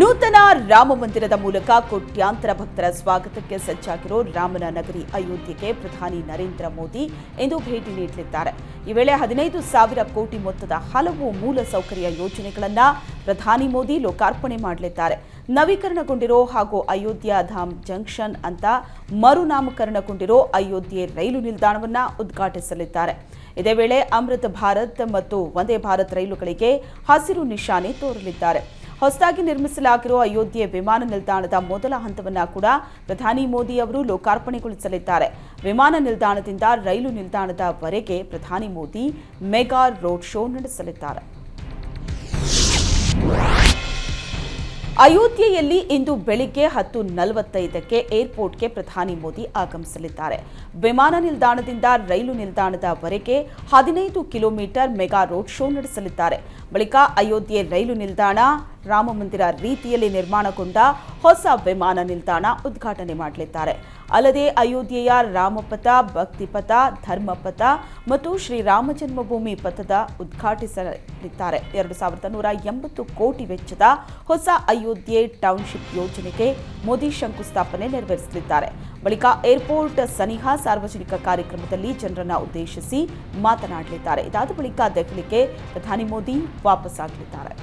ನೂತನ ರಾಮ ಮಂದಿರದ ಮೂಲಕ ಕೋಟ್ಯಾಂತರ ಭಕ್ತರ ಸ್ವಾಗತಕ್ಕೆ ಸಜ್ಜಾಗಿರೋ ರಾಮನ ನಗರಿ ಅಯೋಧ್ಯೆಗೆ ಪ್ರಧಾನಿ ನರೇಂದ್ರ ಮೋದಿ ಇಂದು ಭೇಟಿ ನೀಡಲಿದ್ದಾರೆ. ಈ ವೇಳೆ ಹದಿನೈದು ಸಾವಿರ ಕೋಟಿ ಮೊತ್ತದ ಹಲವು ಮೂಲ ಸೌಕರ್ಯ ಯೋಜನೆಗಳನ್ನು ಪ್ರಧಾನಿ ಮೋದಿ ಲೋಕಾರ್ಪಣೆ ಮಾಡಲಿದ್ದಾರೆ. ನವೀಕರಣಗೊಂಡಿರೋ ಹಾಗೂ ಅಯೋಧ್ಯ ಧಾಮ್ ಜಂಕ್ಷನ್ ಅಂತ ಮರುನಾಮಕರಣಗೊಂಡಿರೋ ಅಯೋಧ್ಯೆ ರೈಲು ನಿಲ್ದಾಣವನ್ನು ಉದ್ಘಾಟಿಸಲಿದ್ದಾರೆ. ಇದೇ ವೇಳೆ ಅಮೃತ ಭಾರತ್ ಮತ್ತು ವಂದೇ ಭಾರತ್ ರೈಲುಗಳಿಗೆ ಹಸಿರು ನಿಶಾನೆ ತೋರಲಿದ್ದಾರೆ. ಹೊಸದಾಗಿ ನಿರ್ಮಿಸಲಾಗಿರುವ ಅಯೋಧ್ಯೆ ವಿಮಾನ ನಿಲ್ದಾಣದ ಮೊದಲ ಹಂತವನ್ನು ಕೂಡ ಪ್ರಧಾನಿ ಮೋದಿ ಅವರು ಲೋಕಾರ್ಪಣೆಗೊಳಿಸಲಿದ್ದಾರೆ. ವಿಮಾನ ನಿಲ್ದಾಣದಿಂದ ರೈಲು ನಿಲ್ದಾಣದವರೆಗೆ ಪ್ರಧಾನಿ ಮೋದಿ ಮೆಗಾ ರೋಡ್ ಶೋ ನಡೆಸಲಿದ್ದಾರೆ. ಅಯೋಧ್ಯೆಯಲ್ಲಿ ಇಂದು ಬೆಳಿಗ್ಗೆ ಹತ್ತು ನಲವತ್ತೈದಕ್ಕೆ ಏರ್ಪೋರ್ಟ್ಗೆ ಪ್ರಧಾನಿ ಮೋದಿ ಆಗಮಿಸಲಿದ್ದಾರೆ. ವಿಮಾನ ನಿಲ್ದಾಣದಿಂದ ರೈಲು ನಿಲ್ದಾಣದವರೆಗೆ ಹದಿನೈದು ಕಿಲೋಮೀಟರ್ ಮೆಗಾ ರೋಡ್ ಶೋ ನಡೆಸಲಿದ್ದಾರೆ. ಬಳಿಕ ಅಯೋಧ್ಯೆ ರೈಲು ನಿಲ್ದಾಣ, ರಾಮಮಂದಿರ ರೀತಿಯಲ್ಲಿ ನಿರ್ಮಾಣಗೊಂಡ ಹೊಸ ವಿಮಾನ ನಿಲ್ದಾಣ ಉದ್ಘಾಟನೆ ಮಾಡಲಿದ್ದಾರೆ. ಅಲ್ಲದೆ ಅಯೋಧ್ಯೆಯ ರಾಮಪಥ, ಭಕ್ತಿಪಥ, ಧರ್ಮಪಥ ಮತ್ತು ಶ್ರೀರಾಮ ಜನ್ಮಭೂಮಿ ಪಥದ ಉದ್ಘಾಟಿಸಲಿದ್ದಾರೆ. ಎರಡು ಸಾವಿರದ ನೂರ ಎಂಬತ್ತು ಕೋಟಿ ವೆಚ್ಚದ ಹೊಸ ಅಯೋಧ್ಯೆ ಟೌನ್ಶಿಪ್ ಯೋಜನೆಗೆ ಮೋದಿ ಶಂಕುಸ್ಥಾಪನೆ ನೆರವೇರಿಸಲಿದ್ದಾರೆ. ಬಳಿಕ ಏರ್ಪೋರ್ಟ್ ಸನಿಹ ಸಾರ್ವಜನಿಕ ಕಾರ್ಯಕ್ರಮದಲ್ಲಿ ಜನರನ್ನು ಉದ್ದೇಶಿಸಿ ಮಾತನಾಡಲಿದ್ದಾರೆ. ಇದಾದ ಬಳಿಕ ದೆಹಲಿಗೆ ಪ್ರಧಾನಿ ಮೋದಿ ವಾಪಸ್ಸಾಗಲಿದ್ದಾರೆ.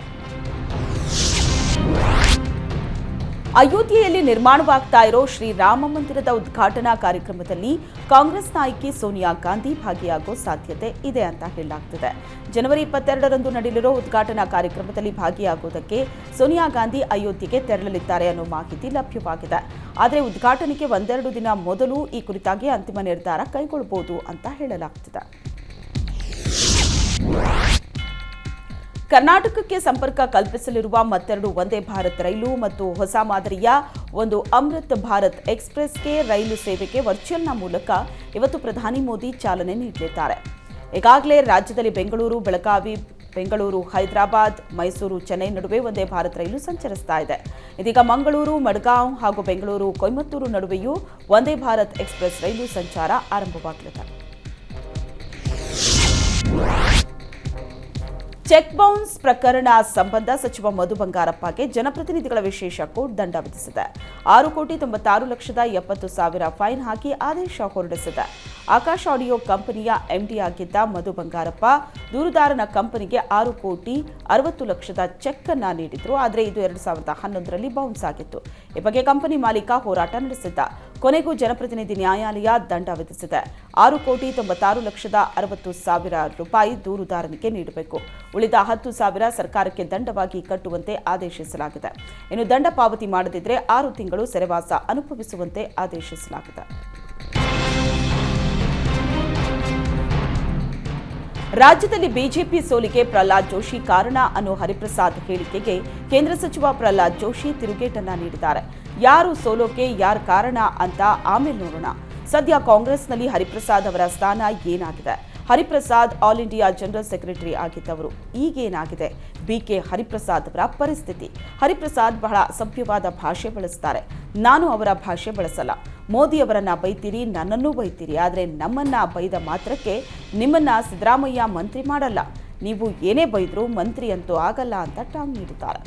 ಅಯೋಧ್ಯೆಯಲ್ಲಿ ನಿರ್ಮಾಣವಾಗ್ತಾ ಇರೋ ಶ್ರೀರಾಮ ಮಂದಿರದ ಉದ್ಘಾಟನಾ ಕಾರ್ಯಕ್ರಮದಲ್ಲಿ ಕಾಂಗ್ರೆಸ್ ನಾಯಕಿ ಸೋನಿಯಾ ಗಾಂಧಿ ಭಾಗಿಯಾಗೋ ಸಾಧ್ಯತೆ ಇದೆ ಅಂತ ಹೇಳಲಾಗ್ತಿದೆ. ಜನವರಿ ಇಪ್ಪತ್ತೆರಡರಂದು ನಡೆಯಲಿರೋ ಉದ್ಘಾಟನಾ ಕಾರ್ಯಕ್ರಮದಲ್ಲಿ ಭಾಗಿಯಾಗುವುದಕ್ಕೆ ಸೋನಿಯಾ ಗಾಂಧಿ ಅಯೋಧ್ಯೆಗೆ ತೆರಳಲಿದ್ದಾರೆ ಅನ್ನೋ ಮಾಹಿತಿ ಲಭ್ಯವಾಗಿದೆ. ಆದರೆ ಉದ್ಘಾಟನೆಗೆ ಒಂದೆರಡು ದಿನ ಮೊದಲು ಈ ಕುರಿತಾಗಿ ಅಂತಿಮ ನಿರ್ಧಾರ ಕೈಗೊಳ್ಳಬಹುದು ಅಂತ ಹೇಳಲಾಗ್ತಿದೆ. ಕರ್ನಾಟಕಕ್ಕೆ ಸಂಪರ್ಕ ಕಲ್ಪಿಸಲಿರುವ ಮತ್ತೆರಡು ವಂದೇ ಭಾರತ್ ರೈಲು ಮತ್ತು ಹೊಸ ಮಾದರಿಯ ಒಂದು ಅಮೃತ್ ಭಾರತ್ ಎಕ್ಸ್ಪ್ರೆಸ್ಗೆ ರೈಲು ಸೇವೆಗೆ ವರ್ಚುವಲ್ನ ಮೂಲಕ ಇವತ್ತು ಪ್ರಧಾನಿ ಮೋದಿ ಚಾಲನೆ ನೀಡಲಿದ್ದಾರೆ. ಈಗಾಗಲೇ ರಾಜ್ಯದಲ್ಲಿ ಬೆಂಗಳೂರು, ಬೆಳಗಾವಿ, ಬೆಂಗಳೂರು, ಹೈದರಾಬಾದ್, ಮೈಸೂರು, ಚೆನ್ನೈ ನಡುವೆ ಒಂದೇ ಭಾರತ್ ರೈಲು ಸಂಚರಿಸ್ತಾ ಇದೆ. ಇದೀಗ ಮಂಗಳೂರು, ಮಡ್ಗಾಂವ್ ಹಾಗೂ ಬೆಂಗಳೂರು, ಕೊಯಮತ್ತೂರು ನಡುವೆಯೂ ವಂದೇ ಭಾರತ್ ಎಕ್ಸ್ಪ್ರೆಸ್ ರೈಲು ಸಂಚಾರ ಆರಂಭವಾಗಲಿದೆ. ಚೆಕ್ ಬೌನ್ಸ್ ಪ್ರಕರಣ ಸಂಬಂಧ ಸಚಿವ ಮಧು ಬಂಗಾರಪ್ಪಗೆ ಜನಪ್ರತಿನಿಧಿಗಳ ವಿಶೇಷ ಕೋರ್ಟ್ ದಂಡ ವಿಧಿಸಿದೆ. ಆರು ಕೋಟಿ ತೊಂಬತ್ತಾರು ಲಕ್ಷದ ಎಪ್ಪತ್ತು ಸಾವಿರ ಫೈನ್ ಹಾಕಿ ಆದೇಶ ಹೊರಡಿಸಿದೆ. ಆಕಾಶ ಆಡಿಯೋ ಕಂಪನಿಯ ಎಂಡಿ ಆಗಿದ್ದ ಮಧು ಬಂಗಾರಪ್ಪ ದೂರುದಾರನ ಕಂಪನಿಗೆ ಆರು ಕೋಟಿ ಅರವತ್ತು ಲಕ್ಷದ ಚೆಕ್ ಅನ್ನ ನೀಡಿದ್ರು. ಆದರೆ ಇದು ಎರಡು ಸಾವಿರದ ಹನ್ನೊಂದರಲ್ಲಿ ಬೌನ್ಸ್ ಆಗಿತ್ತು. ಈ ಬಗ್ಗೆ ಕಂಪನಿ ಮಾಲೀಕ ಹೋರಾಟ ನಡೆಸಿದ್ದ. ಕೊನೆಗೂ ಜನಪ್ರತಿನಿಧಿ ನ್ಯಾಯಾಲಯ ದಂಡ ವಿಧಿಸಿದೆ. ಆರು ಕೋಟಿ ತೊಂಬತ್ತಾರು ಲಕ್ಷದ ಅರವತ್ತು ಸಾವಿರ ರೂಪಾಯಿ ದೂರುದಾರನಿಗೆ ನೀಡಬೇಕು. ಉಳಿದ ಹತ್ತು ಸಾವಿರ ಸರ್ಕಾರಕ್ಕೆ ದಂಡವಾಗಿ ಕಟ್ಟುವಂತೆ ಆದೇಶಿಸಲಾಗಿದೆ. ಇನ್ನು ದಂಡ ಪಾವತಿ ಮಾಡದಿದ್ದರೆ ಆರು ತಿಂಗಳು ಸೆರೆವಾಸ ಅನುಭವಿಸುವಂತೆ ಆದೇಶಿಸಲಾಗಿದೆ. ರಾಜ್ಯದಲ್ಲಿ ಬಿಜೆಪಿ ಸೋಲಿಗೆ ಪ್ರಹ್ಲಾದ್ ಜೋಶಿ ಕಾರಣ ಅನ್ನೋ ಹರಿಪ್ರಸಾದ್ ಹೇಳಿಕೆಗೆ ಕೇಂದ್ರ ಸಚಿವ ಪ್ರಹ್ಲಾದ್ ಜೋಶಿ ತಿರುಗೇಟನ್ನ ನೀಡಿದ್ದಾರೆ. ಯಾರು ಸೋಲೋಕೆ, ಯಾರ ಕಾರಣ ಅಂತ ಆಮೇಲೆ ನೋಡೋಣ. ಸದ್ಯ ಕಾಂಗ್ರೆಸ್ನಲ್ಲಿ ಹರಿಪ್ರಸಾದ್ ಅವರ ಸ್ಥಾನ ಏನಾಗಿದೆ? Hariprasad all India general secretary ಆಗಿದ್ದವರು. ಈಗೇನಾಗಿದೆ? ಬಿಕೆ ಹರಿಪ್ರಸಾದ್ ಅವರ ಪರಿಸ್ಥಿತಿ. ಹರಿಪ್ರಸಾದ್ ಬಹಳ ಸಭ್ಯವಾದ ಭಾಷೆ ಬಳಸ್ತಾರೆ. ನಾನು ಅವರ ಭಾಷೆ ಬಳಸಲ್ಲ. ಮೋದಿ ಅವರನ್ನ ಬೈತೀರಿ, ನನ್ನನ್ನೂ ಬೈತೀರಿ. ಆದರೆ ನಮ್ಮನ್ನ ಬೈದ ಮಾತ್ರಕ್ಕೆ ನಿಮ್ಮನ್ನ ಸಿದ್ದರಾಮಯ್ಯ ಮಂತ್ರಿ ಮಾಡಲ್ಲ. ನೀವು ಏನೇ ಬೈದರೂ ಮಂತ್ರಿ ಅಂತೂ ಆಗಲ್ಲ ಅಂತ ಟಾಂಗ್ ನೀಡಿದ್ದಾರೆ.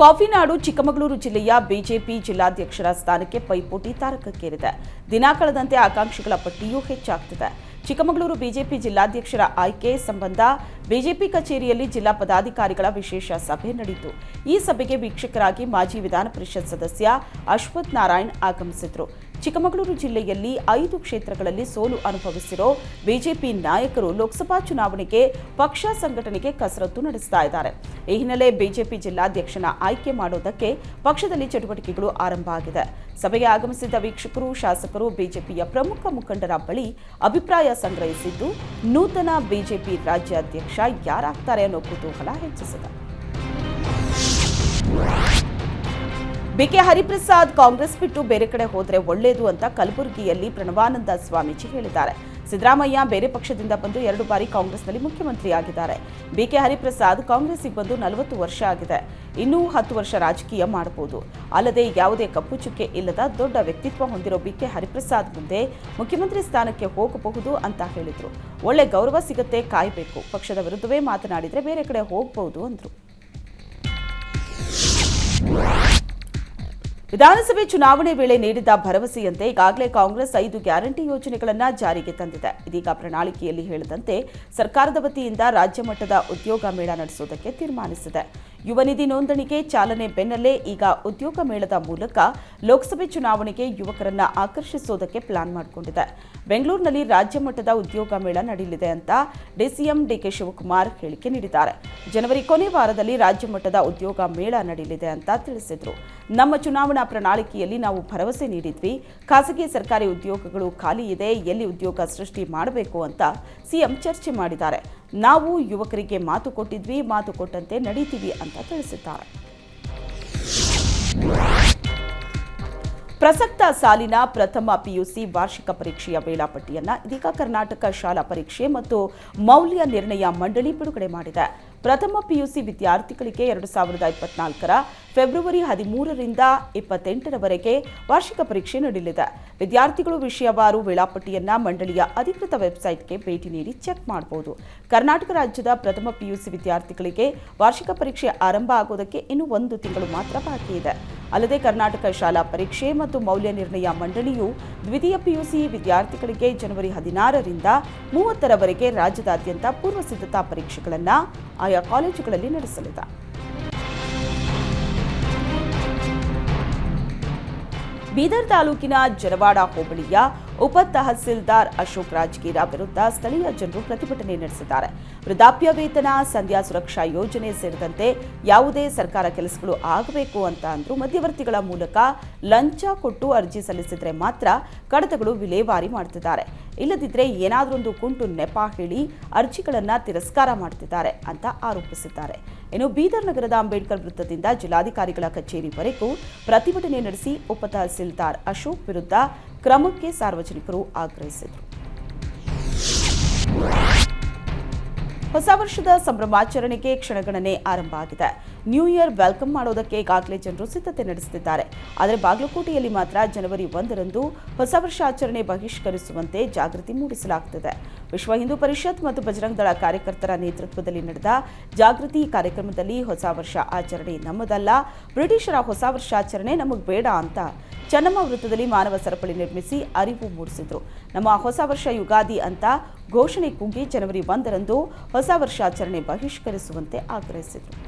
ಕಾಫಿನಾಡು, ಚಿಕ್ಕಮಗಳೂರು ಜಿಲ್ಲೆಯ ಬಿಜೆಪಿ ಜಿಲ್ಲಾಧ್ಯಕ್ಷರ ಸ್ಥಾನಕ್ಕೆ ಪೈಪೋಟಿ ತಾರಕಕ್ಕೇರಿದೆ. ದಿನ ಕಳೆದಂತೆ ಆಕಾಂಕ್ಷಿಗಳ ಪಟ್ಟಿಯೂ ಹೆಚ್ಚಾಗ್ತಿದೆ. ಚಿಕ್ಕಮಗಳೂರು ಬಿಜೆಪಿ ಜಿಲ್ಲಾಧ್ಯಕ್ಷರ ಆಯ್ಕೆ ಸಂಬಂಧ ಬಿಜೆಪಿ ಕಚೇರಿಯಲ್ಲಿ ಜಿಲ್ಲಾ ಪದಾಧಿಕಾರಿಗಳ ವಿಶೇಷ ಸಭೆ ನಡೆಯಿತು. ಈ ಸಭೆಗೆ ವೀಕ್ಷಕರಾಗಿ ಮಾಜಿ ವಿಧಾನ ಪರಿಷತ್ ಸದಸ್ಯ ಅಶ್ವಥ್ ನಾರಾಯಣ್ ಆಗಮಿಸಿದ್ರು. ಚಿಕ್ಕಮಗಳೂರು ಜಿಲ್ಲೆಯಲ್ಲಿ ಐದು ಕ್ಷೇತ್ರಗಳಲ್ಲಿ ಸೋಲು ಅನುಭವಿಸಿರೋ ಬಿಜೆಪಿ ನಾಯಕರು ಲೋಕಸಭಾ ಚುನಾವಣೆಗೆ ಪಕ್ಷ ಸಂಘಟನೆಗೆ ಕಸರತ್ತು ನಡೆಸ್ತಾ ಇದ್ದಾರೆ. ಈ ಹಿನ್ನೆಲೆ ಬಿಜೆಪಿ ಜಿಲ್ಲಾಧ್ಯಕ್ಷನ ಆಯ್ಕೆ ಮಾಡೋದಕ್ಕೆ ಪಕ್ಷದಲ್ಲಿ ಚಟುವಟಿಕೆಗಳು ಆರಂಭ ಆಗಿದೆ. ಸಭೆಗೆ ಆಗಮಿಸಿದ್ದ ವೀಕ್ಷಕರು, ಶಾಸಕರು ಬಿಜೆಪಿಯ ಪ್ರಮುಖ ಮುಖಂಡರ ಬಳಿ ಅಭಿಪ್ರಾಯ ಸಂಗ್ರಹಿಸಿದ್ದು, ನೂತನ ಬಿಜೆಪಿ ರಾಜ್ಯಾಧ್ಯಕ್ಷ ಯಾರಾಗ್ತಾರೆ ಅನ್ನೋ ಕುತೂಹಲ ಹೆಚ್ಚಿಸಿದೆ. ಬಿಕೆ ಹರಿಪ್ರಸಾದ್ ಕಾಂಗ್ರೆಸ್ ಬಿಟ್ಟು ಬೇರೆ ಕಡೆ ಹೋದರೆ ಒಳ್ಳೆಯದು ಅಂತ ಕಲಬುರಗಿಯಲ್ಲಿ ಪ್ರಣವಾನಂದ ಸ್ವಾಮೀಜಿ ಹೇಳಿದ್ದಾರೆ. ಸಿದ್ದರಾಮಯ್ಯ ಬೇರೆ ಪಕ್ಷದಿಂದ ಬಂದು ಎರಡು ಬಾರಿ ಕಾಂಗ್ರೆಸ್ನಲ್ಲಿ ಮುಖ್ಯಮಂತ್ರಿಯಾಗಿದ್ದಾರೆ. ಬಿಕೆ ಹರಿಪ್ರಸಾದ್ ಕಾಂಗ್ರೆಸ್ಸಿಗೆ ಬಂದು ನಲವತ್ತು ವರ್ಷ ಆಗಿದೆ. ಇನ್ನೂ ಹತ್ತು ವರ್ಷ ರಾಜಕೀಯ ಮಾಡಬಹುದು. ಅಲ್ಲದೆ ಯಾವುದೇ ಕಪ್ಪು ಚುಕ್ಕೆ ಇಲ್ಲದ ದೊಡ್ಡ ವ್ಯಕ್ತಿತ್ವ ಹೊಂದಿರೋ ಬಿಕೆ ಹರಿಪ್ರಸಾದ್ ಮುಂದೆ ಮುಖ್ಯಮಂತ್ರಿ ಸ್ಥಾನಕ್ಕೆ ಹೋಗಬಹುದು ಅಂತ ಹೇಳಿದರು. ಒಳ್ಳೆ ಗೌರವ ಸಿಗುತ್ತೆ, ಕಾಯಬೇಕು. ಪಕ್ಷದ ವಿರುದ್ಧವೇ ಮಾತನಾಡಿದರೆ ಬೇರೆ ಕಡೆ ಹೋಗಬಹುದು ಅಂದ್ರು. ವಿಧಾನಸಭೆ ಚುನಾವಣೆ ವೇಳೆ ನೀಡಿದ್ದ ಭರವಸೆಯಂತೆ ಈಗಾಗಲೇ ಕಾಂಗ್ರೆಸ್ ಐದು ಗ್ಯಾರಂಟಿ ಯೋಜನೆಗಳನ್ನು ಜಾರಿಗೆ ತಂದಿದೆ. ಇದೀಗ ಪ್ರಣಾಳಿಕೆಯಲ್ಲಿ ಹೇಳಿದಂತೆ ಸರ್ಕಾರದ ವತಿಯಿಂದ ರಾಜ್ಯ ಮಟ್ಟದ ಉದ್ಯೋಗ ಮೇಳ ನಡೆಸುವುದಕ್ಕೆ ತೀರ್ಮಾನಿಸಿದೆ. ಯುವ ನಿಧಿ ನೋಂದಣಿಗೆ ಚಾಲನೆ ಬೆನ್ನಲ್ಲೇ ಈಗ ಉದ್ಯೋಗ ಮೇಳದ ಮೂಲಕ ಲೋಕಸಭೆ ಚುನಾವಣೆಗೆ ಯುವಕರನ್ನ ಆಕರ್ಷಿಸುವುದಕ್ಕೆ ಪ್ಲಾನ್ ಮಾಡಿಕೊಂಡಿದೆ. ಬೆಂಗಳೂರಿನಲ್ಲಿ ರಾಜ್ಯ ಮಟ್ಟದ ಉದ್ಯೋಗ ಮೇಳ ನಡೆಯಲಿದೆ ಅಂತ ಡಿಸಿಎಂ ಡಿಕೆ ಶಿವಕುಮಾರ್ ಹೇಳಿಕೆ ನೀಡಿದ್ದಾರೆ. ಜನವರಿ ಕೊನೆ ವಾರದಲ್ಲಿ ರಾಜ್ಯ ಮಟ್ಟದ ಉದ್ಯೋಗ ಮೇಳ ನಡೆಯಲಿದೆ ಅಂತ ತಿಳಿಸಿದರು. ನಮ್ಮ ಚುನಾವಣಾ ಪ್ರಣಾಳಿಕೆಯಲ್ಲಿ ನಾವು ಭರವಸೆ ನೀಡಿದ್ವಿ. ಖಾಸಗಿ ಸರ್ಕಾರಿ ಉದ್ಯೋಗಗಳು ಖಾಲಿ ಇದೆ, ಎಲ್ಲಿ ಉದ್ಯೋಗ ಸೃಷ್ಟಿ ಮಾಡಬೇಕು ಅಂತ ಸಿಎಂ ಚರ್ಚೆ ಮಾಡಿದ್ದಾರೆ. ನಾವು ಯುವಕರಿಗೆ ಮಾತು ಕೊಟ್ಟಿದ್ವಿ, ಮಾತು ಕೊಟ್ಟಂತೆ ನಡೀತೀವಿ ಅಂತ ತಿಳಿಸಿದ್ದಾರೆ. ಪ್ರಸಕ್ತ ಸಾಲಿನ ಪ್ರಥಮ ಪಿಯುಸಿ ವಾರ್ಷಿಕ ಪರೀಕ್ಷೆಯ ವೇಳಾಪಟ್ಟಿಯನ್ನು ಇದೀಗ ಕರ್ನಾಟಕ ಶಾಲಾ ಪರೀಕ್ಷೆ ಮತ್ತು ಮೌಲ್ಯ ನಿರ್ಣಯ ಮಂಡಳಿ ಬಿಡುಗಡೆ ಮಾಡಿದೆ. ಪ್ರಥಮ ಪಿಯುಸಿ ವಿದ್ಯಾರ್ಥಿಗಳಿಗೆ ಎರಡು ಸಾವಿರದ ಇಪ್ಪತ್ನಾಲ್ಕರ ಫೆಬ್ರವರಿ ಹದಿಮೂರರಿಂದ ಇಪ್ಪತ್ತೆಂಟರವರೆಗೆ ವಾರ್ಷಿಕ ಪರೀಕ್ಷೆ ನಡೆಯಲಿದೆ. ವಿದ್ಯಾರ್ಥಿಗಳು ವಿಷಯವಾರು ವೇಳಾಪಟ್ಟಿಯನ್ನ ಮಂಡಳಿಯ ಅಧಿಕೃತ ವೆಬ್ಸೈಟ್ಗೆ ಭೇಟಿ ನೀಡಿ ಚೆಕ್ ಮಾಡಬಹುದು ಕರ್ನಾಟಕ ರಾಜ್ಯದ ಪ್ರಥಮ ಪಿಯುಸಿ ವಿದ್ಯಾರ್ಥಿಗಳಿಗೆ ವಾರ್ಷಿಕ ಪರೀಕ್ಷೆ ಆರಂಭ ಆಗೋದಕ್ಕೆ ಇನ್ನು ಒಂದು ತಿಂಗಳು ಮಾತ್ರ ಬಾಕಿ ಇದೆ. ಅಲ್ಲದೆ ಕರ್ನಾಟಕ ಶಾಲಾ ಪರೀಕ್ಷೆ ಮತ್ತು ಮೌಲ್ಯ ನಿರ್ಣಯ ಮಂಡಳಿಯು ದ್ವಿತೀಯ ಪಿಯುಸಿ ವಿದ್ಯಾರ್ಥಿಗಳಿಗೆ ಜನವರಿ ಹದಿನಾರರಿಂದ ಮೂವತ್ತರವರೆಗೆ ರಾಜ್ಯದಾದ್ಯಂತ ಪೂರ್ವ ಸಿದ್ಧತಾ ಪರೀಕ್ಷೆಗಳನ್ನು ಆಯಾ ಕಾಲೇಜುಗಳಲ್ಲಿ ನಡೆಸಲಿದೆ. ಬೀದರ್ ತಾಲೂಕಿನ ಜನವಾಡ ಹೋಬಳಿಯ ಉಪ ತಹಸೀಲ್ದಾರ್ ಅಶೋಕ್ ರಾಜಗೀರ ವಿರುದ್ಧ ಸ್ಥಳೀಯ ಜನರು ಪ್ರತಿಭಟನೆ ನಡೆಸಿದ್ದಾರೆ. ವೃದ್ಧಾಪ್ಯ ವೇತನ, ಸಂಧ್ಯಾ ಸುರಕ್ಷಾ ಯೋಜನೆ ಸೇರಿದಂತೆ ಯಾವುದೇ ಸರ್ಕಾರ ಕೆಲಸಗಳು ಆಗಬೇಕು ಅಂತ ಅಂದ್ರು ಮಧ್ಯವರ್ತಿಗಳ ಮೂಲಕ ಲಂಚ ಕೊಟ್ಟು ಅರ್ಜಿ ಸಲ್ಲಿಸಿದ್ರೆ ಮಾತ್ರ ಕಡತಗಳು ವಿಲೇವಾರಿ ಮಾಡ್ತಿದ್ದಾರೆ. ಇಲ್ಲದಿದ್ರೆ ಏನಾದರೊಂದು ಕುಂಟು ನೆಪ ಹೇಳಿ ಅರ್ಜಿಗಳನ್ನ ತಿರಸ್ಕಾರ ಮಾಡ್ತಿದ್ದಾರೆ ಅಂತ ಆರೋಪಿಸಿದ್ದಾರೆ. ಇನ್ನು ಬೀದರ್ ನಗರದ ಅಂಬೇಡ್ಕರ್ ವೃತ್ತದಿಂದ ಜಿಲ್ಲಾಧಿಕಾರಿಗಳ ಕಚೇರಿವರೆಗೂ ಪ್ರತಿಭಟನೆ ನಡೆಸಿ ಉಪ ತಹಸೀಲ್ದಾರ್ ಅಶೋಕ್ ವಿರುದ್ಧ ಕ್ರಮಕ್ಕೆ ಸಾರ್ವಜನಿಕರು ಆಗ್ರಹಿಸಿದರು. ಹೊಸ ವರ್ಷದ ಸಂಭ್ರಮಾಚರಣೆಗೆ ಕ್ಷಣಗಣನೆ ಆರಂಭ ಆಗಿದೆ. ನ್ಯೂ ಇಯರ್ ವೆಲ್ಕಮ್ ಮಾಡೋದಕ್ಕೆ ಈಗಾಗಲೇ ಜನರು ಸಿದ್ಧತೆ ನಡೆಸುತ್ತಿದ್ದಾರೆ. ಆದರೆ ಬಾಗಲಕೋಟೆಯಲ್ಲಿ ಮಾತ್ರ ಜನವರಿ ಒಂದರಂದು ಹೊಸ ವರ್ಷಾಚರಣೆ ಬಹಿಷ್ಕರಿಸುವಂತೆ ಜಾಗೃತಿ ಮೂಡಿಸಲಾಗುತ್ತಿದೆ ವಿಶ್ವ ಹಿಂದೂ ಪರಿಷತ್ ಮತ್ತು ಬಜರಂಗ್ ದಳ ಕಾರ್ಯಕರ್ತರ ನೇತೃತ್ವದಲ್ಲಿ ನಡೆದ ಜಾಗೃತಿ ಕಾರ್ಯಕ್ರಮದಲ್ಲಿ ಹೊಸ ವರ್ಷ ಆಚರಣೆ ನಮ್ಮದಲ್ಲ. ಬ್ರಿಟಿಷರ ಹೊಸ ವರ್ಷಾಚರಣೆ ನಮಗೆ ಬೇಡ ಅಂತ ಚೆನ್ನಮ್ಮ ವೃತ್ತದಲ್ಲಿ ಮಾನವ ಸರಪಳಿ ನಿರ್ಮಿಸಿ ಅರಿವು ಮೂಡಿಸಿದ್ರು. ನಮ್ಮ ಹೊಸ ವರ್ಷ ಯುಗಾದಿ ಅಂತ ಘೋಷಣೆ ಕೂಗಿ ಜನವರಿ ಒಂದರಂದು ಹೊಸ ವರ್ಷಾಚರಣೆ ಬಹಿಷ್ಕರಿಸುವಂತೆ ಆಗ್ರಹಿಸಿದರು.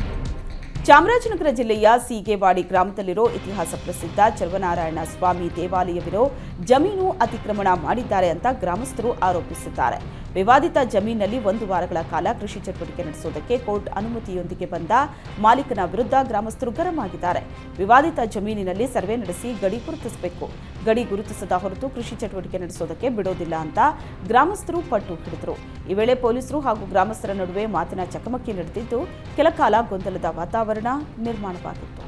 ಚಾಮರಾಜನಗರ ಜಿಲ್ಲೆಯ ಸೀಗೆವಾಡಿ ಗ್ರಾಮದಲ್ಲಿರೋ ಇತಿಹಾಸ ಪ್ರಸಿದ್ಧ ಚರ್ವನಾರಾಯಣ ಸ್ವಾಮಿ ದೇವಾಲಯವಿರೋ ಜಮೀನು ಅತಿಕ್ರಮಣ ಮಾಡಿದ್ದಾರೆ ಅಂತ ಗ್ರಾಮಸ್ಥರು ಆರೋಪಿಸಿದ್ದಾರೆ. ವಿವಾದಿತ ಜಮೀನಿನಲ್ಲಿ ಒಂದು ವಾರಗಳ ಕಾಲ ಕೃಷಿ ಚಟುವಟಿಕೆ ನಡೆಸುವುದಕ್ಕೆ ಕೋರ್ಟ್ ಅನುಮತಿಯೊಂದಿಗೆ ಬಂದ ಮಾಲೀಕನ ವಿರುದ್ಧ ಗ್ರಾಮಸ್ಥರು ಗರಂ ಆಗಿದ್ದಾರೆ ವಿವಾದಿತ ಜಮೀನಿನಲ್ಲಿ ಸರ್ವೆ ನಡೆಸಿ ಗಡಿ ಗುರುತಿಸಬೇಕು. ಗಡಿ ಗುರುತಿಸದ ಹೊರತು ಕೃಷಿ ಚಟುವಟಿಕೆ ನಡೆಸೋದಕ್ಕೆ ಬಿಡೋದಿಲ್ಲ ಅಂತ ಗ್ರಾಮಸ್ಥರು ಪಟ್ಟು ಹಿಡಿದರು. ಈ ವೇಳೆ ಪೊಲೀಸರು ಹಾಗೂ ಗ್ರಾಮಸ್ಥರ ನಡುವೆ ಮಾತಿನ ಚಕಮಕಿ ನಡೆದಿದ್ದು ಕೆಲಕಾಲ ಗೊಂದಲದ ವಾತಾವರಣ ನಿರ್ಮಾಣವಾಗಿತ್ತು.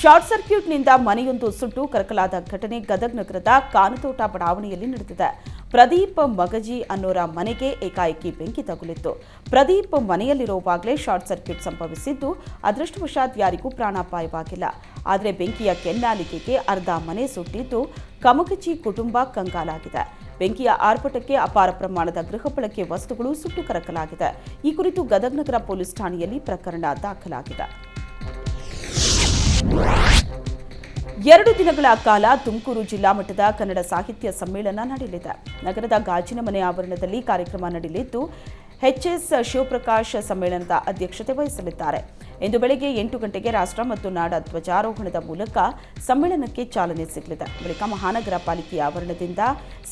ಶಾರ್ಟ್ ಸರ್ಕ್ಯೂಟ್ನಿಂದ ಮನೆಯೊಂದು ಸುಟ್ಟು ಕರಕಲಾದ ಘಟನೆ ಗದಗ್ ನಗರದ ಕಾನತೋಟ ಬಡಾವಣೆಯಲ್ಲಿ ನಡೆದಿದೆ. ಪ್ರದೀಪ್ ಮಗಜಿ ಅನ್ನೋರ ಮನೆಗೆ ಏಕಾಏಕಿ ಬೆಂಕಿ ತಗುಲಿತ್ತು. ಪ್ರದೀಪ್ ಮನೆಯಲ್ಲಿರುವಾಗಲೇ ಶಾರ್ಟ್ ಸರ್ಕ್ಯೂಟ್ ಸಂಭವಿಸಿದ್ದು, ಅದೃಷ್ಟವಶಾತ್ ಯಾರಿಗೂ ಪ್ರಾಣಾಪಾಯವಾಗಿಲ್ಲ ಆದರೆ ಬೆಂಕಿಯ ಕೆನ್ನಾಲಿಕೆಗೆ ಅರ್ಧ ಮನೆ ಸುಟ್ಟಿದ್ದು ಕಮಗಜಿ ಕುಟುಂಬ ಕಂಗಾಲಾಗಿದೆ. ಬೆಂಕಿಯ ಆರ್ಭಟಕ್ಕೆ ಅಪಾರ ಪ್ರಮಾಣದ ಗೃಹ ಬಳಕೆ ವಸ್ತುಗಳು ಸುಟ್ಟು ಕರಕಲಾಗಿದೆ. ಈ ಕುರಿತು ಗದಗ್ ನಗರ ಪೊಲೀಸ್ ಠಾಣೆಯಲ್ಲಿ ಪ್ರಕರಣ ದಾಖಲಾಗಿದೆ. ಎರಡು ದಿನಗಳ ಕಾಲ ತುಮಕೂರು ಜಿಲ್ಲಾ ಮಟ್ಟದ ಕನ್ನಡ ಸಾಹಿತ್ಯ ಸಮ್ಮೇಳನ ನಡೆಯಲಿದೆ. ನಗರದ ಗಾಜಿನ ಮನೆ ಆವರಣದಲ್ಲಿ ಕಾರ್ಯಕ್ರಮ ನಡೆಯಲಿದ್ದು ಎಚ್ಎಸ್ ಶಿವಪ್ರಕಾಶ್ ಸಮ್ಮೇಳನದ ಅಧ್ಯಕ್ಷತೆ ವಹಿಸಲಿದ್ದಾರೆ. ಇಂದು ಬೆಳಗ್ಗೆ ಎಂಟು ಗಂಟೆಗೆ ರಾಷ್ಟ್ರ ಮತ್ತು ನಾಡ ಧ್ವಜಾರೋಹಣದ ಮೂಲಕ ಸಮ್ಮೇಳನಕ್ಕೆ ಚಾಲನೆ ಸಿಗಲಿದೆ. ಬಳಿಕ ಮಹಾನಗರ ಪಾಲಿಕೆಯ ಆವರಣದಿಂದ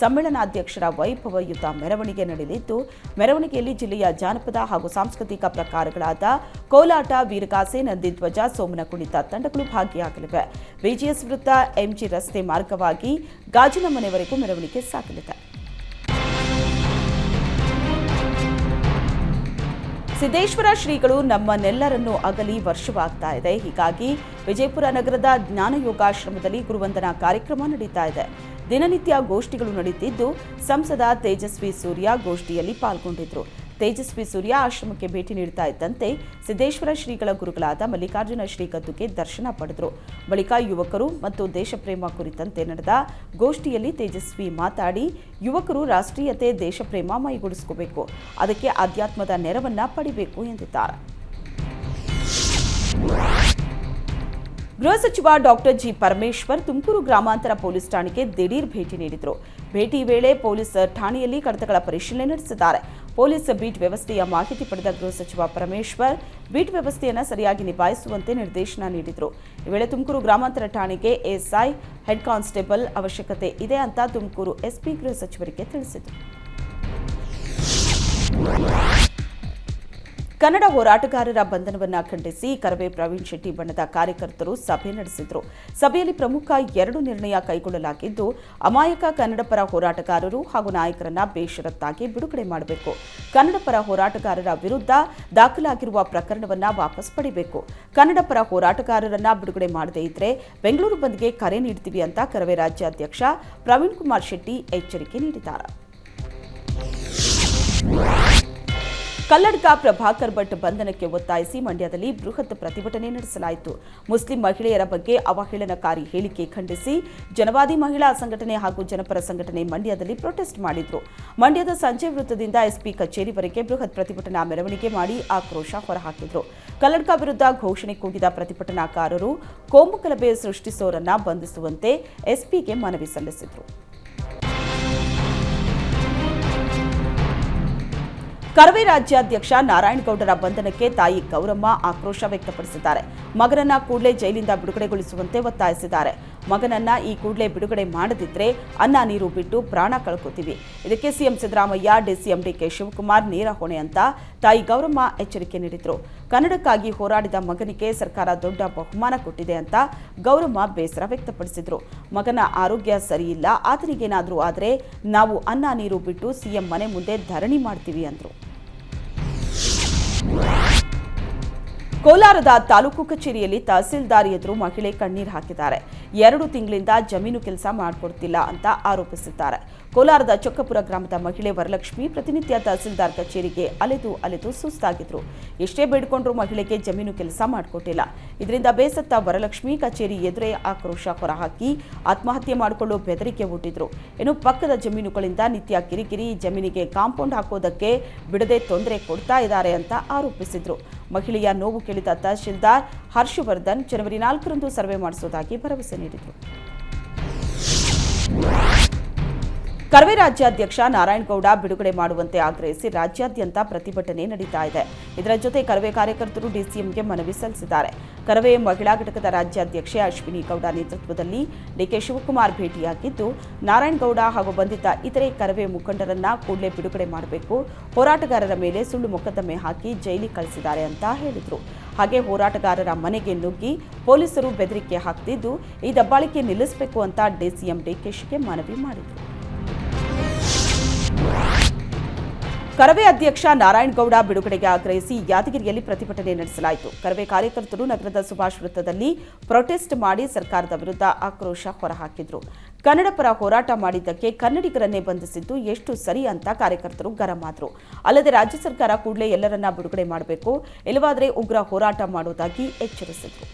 ಸಮ್ಮೇಳನಾಧ್ಯಕ್ಷರ ವೈಭವಯುತ ಮೆರವಣಿಗೆ ನಡೆಯಲಿದ್ದು ಮೆರವಣಿಗೆಯಲ್ಲಿ ಜಿಲ್ಲೆಯ ಜಾನಪದ ಹಾಗೂ ಸಾಂಸ್ಕೃತಿಕ ಪ್ರಕಾರಗಳಾದ ಕೋಲಾಟ, ವೀರಗಾಸೆ ನಂದಿಧ್ವಜ ಸೋಮನ ಕುಣಿತ ತಂಡಗಳು ಭಾಗಿಯಾಗಲಿವೆ. ಬಿಜಿಎಸ್ ವೃತ್ತ ಎಂಜಿ ರಸ್ತೆ ಮಾರ್ಗವಾಗಿ ಗಾಜಿನ ಮನೆವರೆಗೂ ಮೆರವಣಿಗೆ ಸಾಗಲಿದೆ. ಸಿದ್ದೇಶ್ವರ ಶ್ರೀಗಳು ನಮ್ಮನ್ನೆಲ್ಲರನ್ನು ಅಗಲಿ ವರ್ಷವಾಗ್ತಾ ಇದೆ. ಹೀಗಾಗಿ ವಿಜಯಪುರ ನಗರದ ಜ್ಞಾನಯೋಗಾಶ್ರಮದಲ್ಲಿ ಗುರುವಂದನಾ ಕಾರ್ಯಕ್ರಮ ನಡೀತಾ ಇದೆ. ದಿನನಿತ್ಯ ಗೋಷ್ಠಿಗಳು ನಡೆಯುತ್ತಿದ್ದು ಸಂಸದ ತೇಜಸ್ವಿ ಸೂರ್ಯ ಗೋಷ್ಠಿಯಲ್ಲಿ ಪಾಲ್ಗೊಂಡಿದ್ರು. ತೇಜಸ್ವಿ ಸೂರ್ಯ ಆಶ್ರಮಕ್ಕೆ ಭೇಟಿ ನೀಡ್ತಾ ಇದ್ದಂತೆ ಸಿದ್ದೇಶ್ವರ ಶ್ರೀಗಳ ಗುರುಗಳಾದ ಮಲ್ಲಿಕಾರ್ಜುನ ಶ್ರೀಗದ್ದುಗೆ ದರ್ಶನ ಪಡೆದರು. ಬಳಿಕ ಯುವಕರು ಮತ್ತು ದೇಶಪ್ರೇಮ ಕುರಿತಂತೆ ನಡೆದ ಗೋಷ್ಠಿಯಲ್ಲಿ ತೇಜಸ್ವಿ ಮಾತಾಡಿ, ಯುವಕರು ರಾಷ್ಟ್ರೀಯತೆ, ದೇಶಪ್ರೇಮ ಮೈಗೂಡಿಸ್ಕೋಬೇಕು, ಅದಕ್ಕೆ ಆಧ್ಯಾತ್ಮದ ನೆರವನ್ನ ಪಡಿಬೇಕು ಎಂದಿದ್ದಾರೆ. ಗೃಹ ಸಚಿವ ಡಾಕ್ಟರ್ ಜಿ ಪರಮೇಶ್ವರ್ ತುಮಕೂರು ಗ್ರಾಮಾಂತರ ಪೊಲೀಸ್ ಠಾಣೆಗೆ ದಿಢೀರ್ ಭೇಟಿ ನೀಡಿದರು. ಭೇಟಿ ವೇಳೆ ಪೊಲೀಸ್ ಠಾಣೆಯಲ್ಲಿ ಕಡತಗಳ ಪರಿಶೀಲನೆ ನಡೆಸಿದ್ದಾರೆ. ಪೊಲೀಸ್ ಬೀಟ್ ವ್ಯವಸ್ಥೆಯ ಮಾಹಿತಿ ಪಡೆದ ಗೃಹ ಸಚಿವ ಪರಮೇಶ್ವರ್ ಬೀಟ್ ವ್ಯವಸ್ಥೆಯನ್ನು ಸರಿಯಾಗಿ ನಿಭಾಯಿಸುವಂತೆ ನಿರ್ದೇಶನ ನೀಡಿದರು. ಈ ವೇಳೆ ತುಮಕೂರು ಗ್ರಾಮಾಂತರ ಠಾಣೆಗೆ ಎಸ್ಐ, ಹೆಡ್ ಕಾನ್ಸ್ಟೇಬಲ್ ಅವಶ್ಯಕತೆ ಇದೆ ಅಂತ ತುಮಕೂರು ಎಸ್ಪಿ ಗೃಹ ಸಚಿವರಿಗೆ ತಿಳಿಸಿದರು. ಕನ್ನಡ ಹೋರಾಟಗಾರರ ಬಂಧನವನ್ನ ಖಂಡಿಸಿ ಕರವೇ ಪ್ರವೀಣ್ ಶೆಟ್ಟಿ ಬಣ್ಣದ ಕಾರ್ಯಕರ್ತರು ಸಭೆ ನಡೆಸಿದರು. ಸಭೆಯಲ್ಲಿ ಪ್ರಮುಖ ಎರಡು ನಿರ್ಣಯ ಕೈಗೊಳ್ಳಲಾಗಿದ್ದು, ಅಮಾಯಕ ಕನ್ನಡ ಪರ ಹೋರಾಟಗಾರರು ಹಾಗೂ ನಾಯಕರನ್ನ ಬೇಷರತ್ತಾಗಿ ಬಿಡುಗಡೆ ಮಾಡಬೇಕು. ಕನ್ನಡ ಪರ ಹೋರಾಟಗಾರರ ವಿರುದ್ಧ ದಾಖಲಾಗಿರುವ ಪ್ರಕರಣವನ್ನ ವಾಪಸ್ ಪಡಿಬೇಕು. ಕನ್ನಡ ಪರ ಹೋರಾಟಗಾರರನ್ನ ಬಿಡುಗಡೆ ಮಾಡದೇ ಇದ್ರೆ ಬೆಂಗಳೂರು ಬಂದ್ಗೆ ಕರೆ ನೀಡ್ತೀವಿ ಅಂತ ಕರವೇ ರಾಜ್ಯಾಧ್ಯಕ್ಷ ಪ್ರವೀಣ್ ಕುಮಾರ್ ಶೆಟ್ಟಿ ಎಚ್ಚರಿಕೆ ನೀಡಿದ್ದಾರೆ. ಕಲ್ಲಡ್ಕ ಪ್ರಭಾಕರ್ ಭಟ್ ಬಂಧನಕ್ಕೆ ಒತ್ತಾಯಿಸಿ ಮಂಡ್ಯದಲ್ಲಿ ಬೃಹತ್ ಪ್ರತಿಭಟನೆ ನಡೆಸಲಾಯಿತು. ಮುಸ್ಲಿಂ ಮಹಿಳೆಯರ ಬಗ್ಗೆ ಅವಹೇಳನಕಾರಿ ಹೇಳಿಕೆ ಖಂಡಿಸಿ ಜನವಾದಿ ಮಹಿಳಾ ಸಂಘಟನೆ ಹಾಗೂ ಜನಪರ ಸಂಘಟನೆ ಮಂಡ್ಯದಲ್ಲಿ ಪ್ರೊಟೆಸ್ಟ್ ಮಾಡಿದ್ರು. ಮಂಡ್ಯದ ಸಂಜೆ ವೃತ್ತದಿಂದ ಎಸ್ಪಿ ಕಚೇರಿವರೆಗೆ ಬೃಹತ್ ಪ್ರತಿಭಟನಾ ಮೆರವಣಿಗೆ ಮಾಡಿ ಆಕ್ರೋಶ ಹೊರಹಾಕಿದ್ರು. ಕಲ್ಲಡ್ಕ ವಿರುದ್ಧ ಘೋಷಣೆ ಕೂಗಿದ ಪ್ರತಿಭಟನಾಕಾರರು ಕೋಮು ಗಲಭೆ ಸೃಷ್ಟಿಸೋರನ್ನ ಬಂಧಿಸುವಂತೆ ಎಸ್ಪಿಗೆ ಮನವಿ ಸಲ್ಲಿಸಿದ್ರು. ಕರವೇ ರಾಜ್ಯಾಧ್ಯಕ್ಷ ನಾರಾಯಣಗೌಡರ ಬಂಧನಕ್ಕೆ ತಾಯಿ ಗೌರಮ್ಮ ಆಕ್ರೋಶ ವ್ಯಕ್ತಪಡಿಸಿದ್ದಾರೆ. ಮಗನನ್ನ ಕೂಡಲೇ ಜೈಲಿಂದ ಬಿಡುಗಡೆಗೊಳಿಸುವಂತೆ ಒತ್ತಾಯಿಸಿದ್ದಾರೆ. ಮಗನನ್ನ ಈ ಕೂಡಲೇ ಬಿಡುಗಡೆ ಮಾಡದಿದ್ರೆ ಅನ್ನ ನೀರು ಬಿಟ್ಟು ಪ್ರಾಣ ಕಳ್ಕೊತೀವಿ. ಇದಕ್ಕೆ CM Siddaramaiah DCM DK Shivakumar ನೇರ ಹೊಣೆ ಅಂತ ತಾಯಿ ಗೌರಮ್ಮ ಎಚ್ಚರಿಕೆ ನೀಡಿದ್ರು. ಕನ್ನಡಕ್ಕಾಗಿ ಹೋರಾಡಿದ ಮಗನಿಗೆ ಸರ್ಕಾರ ದೊಡ್ಡ ಬಹುಮಾನ ಕೊಟ್ಟಿದೆ ಅಂತ ಗೌರಮ್ಮ ಬೇಸರ ವ್ಯಕ್ತಪಡಿಸಿದ್ರು. ಮಗನ ಆರೋಗ್ಯ ಸರಿಯಿಲ್ಲ, ಆತನಿಗೇನಾದರೂ ಆದರೆ ನಾವು ಅನ್ನ ನೀರು ಬಿಟ್ಟು ಸಿಎಂ ಮನೆ ಮುಂದೆ ಧರಣಿ ಮಾಡ್ತೀವಿ ಅಂದ್ರು. ಕೋಲಾರದ ತಾಲೂಕು ಕಚೇರಿಯಲ್ಲಿ ತಹಸೀಲ್ದಾರ್ ಎದುರು ಮಹಿಳೆ ಕಣ್ಣೀರು ಹಾಕಿದ್ದಾರೆ. ಎರಡು ತಿಂಗಳಿಂದ ಜಮೀನು ಕೆಲಸ ಮಾಡಿಕೊಡ್ತಿಲ್ಲ ಅಂತ ಆರೋಪಿಸಿದ್ದಾರೆ. ಕೋಲಾರದ ಚೊಕ್ಕಪುರ ಗ್ರಾಮದ ಮಹಿಳೆ ವರಲಕ್ಷ್ಮಿ ಪ್ರತಿನಿತ್ಯ ತಹಸೀಲ್ದಾರ್ ಕಚೇರಿಗೆ ಅಲೆದು ಅಲೆದು ಸುಸ್ತಾಗಿದ್ರು. ಎಷ್ಟೇ ಬೇಡಿಕೊಂಡ್ರೂ ಮಹಿಳೆಗೆ ಜಮೀನು ಕೆಲಸ ಮಾಡಿಕೊಟ್ಟಿಲ್ಲ. ಇದರಿಂದ ಬೇಸತ್ತ ವರಲಕ್ಷ್ಮಿ ಕಚೇರಿ ಎದುರೇ ಆಕ್ರೋಶ ಹೊರಹಾಕಿ ಆತ್ಮಹತ್ಯೆ ಮಾಡಿಕೊಳ್ಳೋ ಬೆದರಿಕೆ ಹುಟ್ಟಿದ್ರು. ಇನ್ನು ಪಕ್ಕದ ಜಮೀನುಗಳಿಂದ ನಿತ್ಯ ಕಿರಿಕಿರಿ ಜಮೀನಿಗೆ ಕಾಂಪೌಂಡ್ ಹಾಕೋದಕ್ಕೆ ಬಿಡದೆ ತೊಂದರೆ ಕೊಡ್ತಾ ಇದ್ದಾರೆ ಅಂತ ಆರೋಪಿಸಿದ್ರು. ಮಹಿಳೆಯ ನೋವು ಕೇಳಿದ ತಹಶೀಲ್ದಾರ್ ಹರ್ಷವರ್ಧನ್ ಜನವರಿ ನಾಲ್ಕರಂದು ಸರ್ವೆ ಮಾಡಿಸುವುದಾಗಿ ಭರವಸೆ ನೀಡಿದರು. ಕರವೇ ರಾಜ್ಯಾಧ್ಯಕ್ಷ ನಾರಾಯಣಗೌಡ ಬಿಡುಗಡೆ ಮಾಡುವಂತೆ ಆಗ್ರಹಿಸಿ ರಾಜ್ಯಾದ್ಯಂತ ಪ್ರತಿಭಟನೆ ನಡೀತಾ ಇದೆ. ಇದರ ಜೊತೆ ಕರವೇ ಕಾರ್ಯಕರ್ತರು ಡಿಸಿಎಂಗೆ ಮನವಿ ಸಲ್ಲಿಸಿದ್ದಾರೆ. ಕರವೇ ಮಹಿಳಾ ಘಟಕದ ರಾಜ್ಯಾಧ್ಯಕ್ಷೆ ಅಶ್ವಿನಿ ಗೌಡ ನೇತೃತ್ವದಲ್ಲಿ ಡಿಕೆ ಶಿವಕುಮಾರ್ ಭೇಟಿಯಾಗಿದ್ದು, ನಾರಾಯಣಗೌಡ ಹಾಗೂ ಬಂಧಿತ ಇತರೆ ಕರವೇ ಮುಖಂಡರನ್ನ ಕೂಡಲೇ ಬಿಡುಗಡೆ ಮಾಡಬೇಕು. ಹೋರಾಟಗಾರರ ಮೇಲೆ ಸುಳ್ಳು ಮೊಕದ್ದಮೆ ಹಾಕಿ ಜೈಲಿಗೆ ಕಳಿಸಿದ್ದಾರೆ ಅಂತ ಹೇಳಿದರು. ಹಾಗೆ ಹೋರಾಟಗಾರರ ಮನೆಗೆ ನುಗ್ಗಿ ಪೊಲೀಸರು ಬೆದರಿಕೆ ಹಾಕ್ತಿದ್ದು, ಈ ದಬ್ಬಾಳಿಕೆ ನಿಲ್ಲಿಸಬೇಕು ಅಂತ ಡಿಸಿಎಂ ಡಿಕೆಶಿಗೆ ಮನವಿ ಮಾಡಿದರು. ಕರವೇ ಅಧ್ಯಕ್ಷ ನಾರಾಯಣಗೌಡ ಬಿಡುಗಡೆಗೆ ಆಗ್ರಹಿಸಿ ಯಾದಗಿರಿಯಲ್ಲಿ ಪ್ರತಿಭಟನೆ ನಡೆಸಲಾಯಿತು. ಕರವೇ ಕಾರ್ಯಕರ್ತರು ನಗರದ ಸುಭಾಷ್ ವೃತ್ತದಲ್ಲಿ ಪ್ರೊಟೆಸ್ಟ್ ಮಾಡಿ ಸರ್ಕಾರದ ವಿರುದ್ಧ ಆಕ್ರೋಶ ಹೊರಹಾಕಿದ್ರು. ಕನ್ನಡ ಪರ ಹೋರಾಟ ಮಾಡಿದ್ದಕ್ಕೆ ಕನ್ನಡಿಗರನ್ನೇ ಬಂಧಿಸಿದ್ದು ಎಷ್ಟು ಸರಿ ಅಂತ ಕಾರ್ಯಕರ್ತರು ಗರಂ ಅಲ್ಲದೆ ರಾಜ್ಯ ಸರ್ಕಾರ ಕೂಡಲೇ ಎಲ್ಲರನ್ನ ಬಿಡುಗಡೆ ಮಾಡಬೇಕು, ಇಲ್ಲವಾದರೆ ಉಗ್ರ ಹೋರಾಟ ಮಾಡುವುದಾಗಿ ಎಚ್ಚರಿಸಿದ್ರು.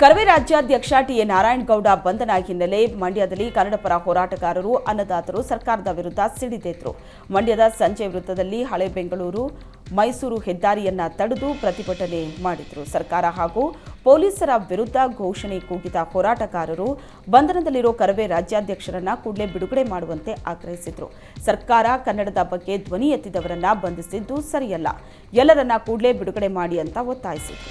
ಕರವೇ ರಾಜ್ಯಾಧ್ಯಕ್ಷ ಟಿಎ ನಾರಾಯಣಗೌಡ ಬಂಧನ ಹಿನ್ನೆಲೆ ಮಂಡ್ಯದಲ್ಲಿ ಕನ್ನಡ ಪರ ಹೋರಾಟಗಾರರು, ಅನ್ನದಾತರು ಸರ್ಕಾರದ ವಿರುದ್ಧ ಸಿಡಿದೆದ್ರು. ಮಂಡ್ಯದ ಸಂಜೆ ವೃತ್ತದಲ್ಲಿ ಹಳೆ ಬೆಂಗಳೂರು, ಮೈಸೂರು ಹೆದ್ದಾರಿಯನ್ನ ತಡೆದು ಪ್ರತಿಭಟನೆ ಮಾಡಿದರು. ಸರ್ಕಾರ ಹಾಗೂ ಪೊಲೀಸರ ವಿರುದ್ಧ ಘೋಷಣೆ ಕೂಗಿದ ಹೋರಾಟಗಾರರು, ಬಂಧನದಲ್ಲಿರೋ ಕರವೇ ರಾಜ್ಯಾಧ್ಯಕ್ಷರನ್ನ ಕೂಡಲೇ ಬಿಡುಗಡೆ ಮಾಡುವಂತೆ ಆಗ್ರಹಿಸಿದರು. ಸರ್ಕಾರ ಕನ್ನಡದ ಬಗ್ಗೆ ಧ್ವನಿ ಎತ್ತಿದವರನ್ನ ಬಂಧಿಸಿದ್ದು ಸರಿಯಲ್ಲ. ಎಲ್ಲರನ್ನ ಕೂಡಲೇ ಬಿಡುಗಡೆ ಮಾಡಿ ಅಂತ ಒತ್ತಾಯಿಸಿದ್ರು.